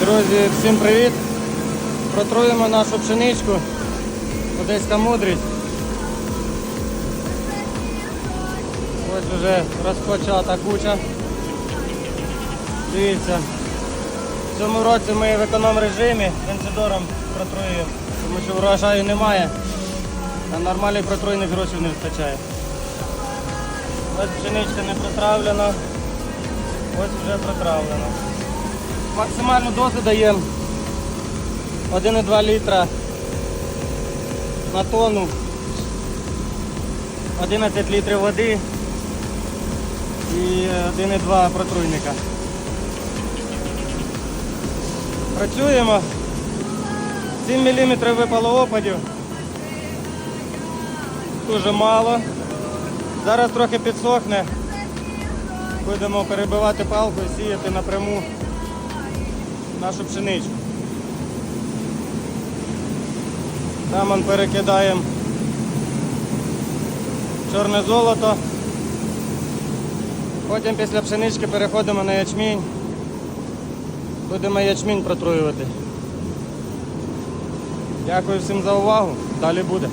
Друзі, всім привіт! Протруємо нашу пшеничку. Одеська мудрість. Ось вже розпочата куча. Дивіться. В цьому році ми в економ режимі бензидором протруюємо, тому що врожаю немає, а нормальних протруйних грошей не вистачає. Ось пшеничка не протравлена, ось вже протравлена. Максимальну дозу даємо 1,2 літра на тонну, 11 літрів води і 1,2 протруйника. Працюємо. 7 мм випало опадів. Дуже мало. Зараз трохи підсохне. Будемо перебивати палку і сіяти напряму нашу пшеничку. Там он перекидаємо чорне золото. Потім після пшенички переходимо на ячмінь. Будемо ячмінь протруювати. Дякую всім за увагу. Далі буде.